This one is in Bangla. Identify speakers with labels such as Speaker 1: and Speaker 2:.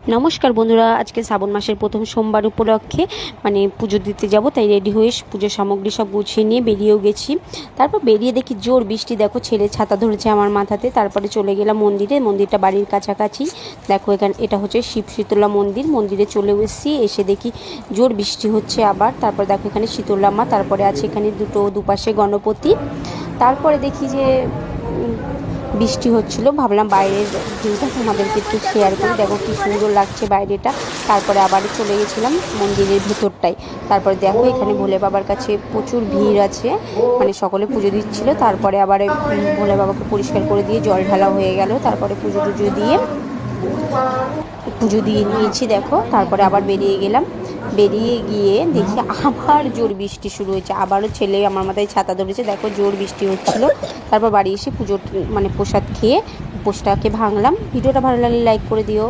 Speaker 1: নমস্কার বন্ধুরা, আজকে শ্রাবণ মাসের প্রথম সোমবার উপলক্ষে মানে পুজো দিতে যাব, তাই রেডি হয়ে পুজোর সামগ্রী সব গুছিয়ে নিয়ে বেরিয়েও গেছি। তারপর বেরিয়ে দেখি জোর বৃষ্টি, দেখো ছেলে ছাতা ধরেছে আমার মাথাতে, তারপরে চলে গেলাম মন্দিরে, মন্দিরটা বাড়ির কাছাকাছি। দেখো এখানে, এটা হচ্ছে শিব শীতলা মন্দির, মন্দিরে চলে এসেছি, এসে দেখি জোর বৃষ্টি হচ্ছে আবার। তারপর দেখো এখানে শীতলা মা, তারপরে আছে এখানে দুটো দুপাশে গণপতি। তারপরে দেখি যে বৃষ্টি হচ্ছিল, ভাবলাম বাইরের ভিউটা তোমাদেরকে একটু শেয়ার করি। দেখো কি সুন্দর লাগছে বাইরেটা। তারপরে আবার চলে গেছিলাম মন্দিরের ভেতরটায়। তারপরে দেখো এখানে ভোলে বাবার কাছে প্রচুর ভিড় আছে। মানে সকলে পুজো দিচ্ছিল। তারপরে আবার ভোলে বাবাকে পরিষ্কার করে দিয়ে জল ঢালা হয়ে গেল। তারপরে পুজো টুজো দিয়ে পুজো দিয়ে নিয়েছি, দেখো। তারপরে আবার বেরিয়ে গেলাম। বেরিয়ে গিয়ে দেখি আবার জোর বৃষ্টি শুরু হয়েছে। আবারও ছেলে আমার মাথায় ছাতা ধরেছে, দেখো জোর বৃষ্টি হচ্ছিল। তারপর বাড়ি এসে পুজোর মানে প্রসাদ খেয়ে উপোসটাকে ভাঙলাম। ভিডিওটা ভালো লাগলে লাইক করে দিও।